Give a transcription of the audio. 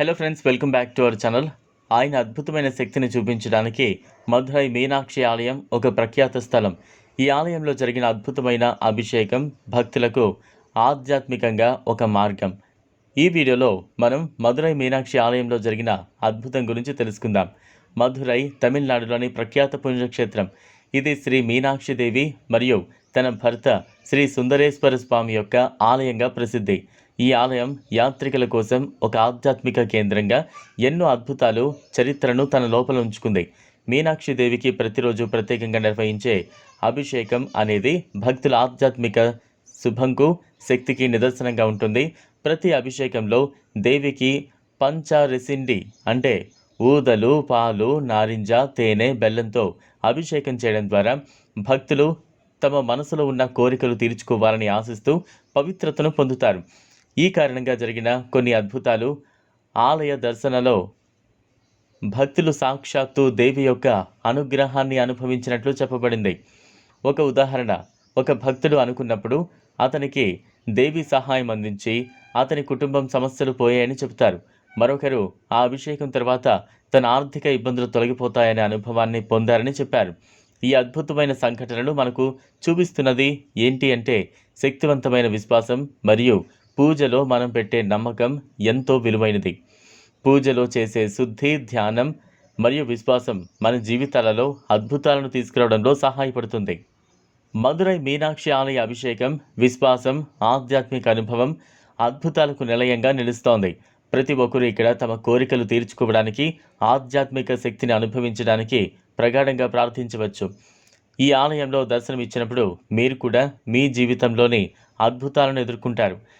Hello friends welcome back to our channel ఆయన అద్భుతమైన శక్తిని చూపించడానికి మధురై మీనాక్షి ఆలయం ఒక ప్రఖ్యాత స్థలం. ఈ ఆలయంలో జరిగిన అద్భుతమైన అభిషేకం భక్తులకు ఆధ్యాత్మికంగా ఒక మార్గం. ఈ వీడియోలో మనం మధురై మీనాక్షి ఆలయంలో జరిగిన అద్భుతం గురించి తెలుసుకుందాం. మధురై తమిళనాడులోని ప్రఖ్యాత పుణ్యక్షేత్రం. ఇది శ్రీ మీనాక్షి దేవి మరియు తన భర్త శ్రీ సుందరేశ్వర స్వామి యొక్క ఆలయంగా ప్రసిద్ధి. ఈ ఆలయం యాత్రికుల కోసం ఒక ఆధ్యాత్మిక కేంద్రంగా ఎన్నో అద్భుతాలు చరిత్రను తన లోపల ఉంచుకుంది. మీనాక్షి దేవికి ప్రతిరోజు ప్రత్యేకంగా నిర్వహించే అభిషేకం అనేది భక్తుల ఆధ్యాత్మిక శుభంకు శక్తికి నిదర్శనంగా ఉంటుంది. ప్రతి అభిషేకంలో దేవికి పంచారెసిండి అంటే ఊదలు పాలు నారింజ తేనె బెల్లంతో అభిషేకం చేయడం ద్వారా భక్తులు తమ మనసులో ఉన్న కోరికలు తీర్చుకోవాలని ఆశిస్తూ పవిత్రతను పొందుతారు. ఈ కారణంగా జరిగిన కొన్ని అద్భుతాలు ఆలయ దర్శనలో భక్తులు సాక్షాత్తు దేవి యొక్క అనుగ్రహాన్ని అనుభవించినట్లు చెప్పబడింది. ఒక ఉదాహరణ ఒక భక్తుడు అనుకున్నప్పుడు అతనికి దేవి సహాయం అందించి అతని కుటుంబం సమస్యలు పోయాయని చెబుతారు. మరొకరు ఆ అభిషేకం తర్వాత తన ఆర్థిక ఇబ్బందులు తొలగిపోతాయనే అనుభవాన్ని పొందారని చెప్పారు. ఈ అద్భుతమైన సంఘటనలు మనకు చూపిస్తున్నది ఏంటి అంటే శక్తివంతమైన విశ్వాసం మరియు పూజలో మనం పెట్టే నమ్మకం ఎంతో విలువైనది. పూజలో చేసే శుద్ధి ధ్యానం మరియు విశ్వాసం మన జీవితాలలో అద్భుతాలను తీసుకురావడంలో సహాయపడుతుంది. మధురై మీనాక్షి ఆలయ అభిషేకం విశ్వాసం ఆధ్యాత్మిక అనుభవం అద్భుతాలకు నిలయంగా నిలుస్తోంది. ప్రతి ఒక్కరూ ఇక్కడ తమ కోరికలు తీర్చుకోవడానికి ఆధ్యాత్మిక శక్తిని అనుభవించడానికి ప్రగాఢంగా ప్రార్థించవచ్చు. ఈ ఆలయంలో దర్శనం ఇచ్చినప్పుడు మీరు కూడా మీ జీవితంలోని అద్భుతాలను ఎదుర్కొంటారు.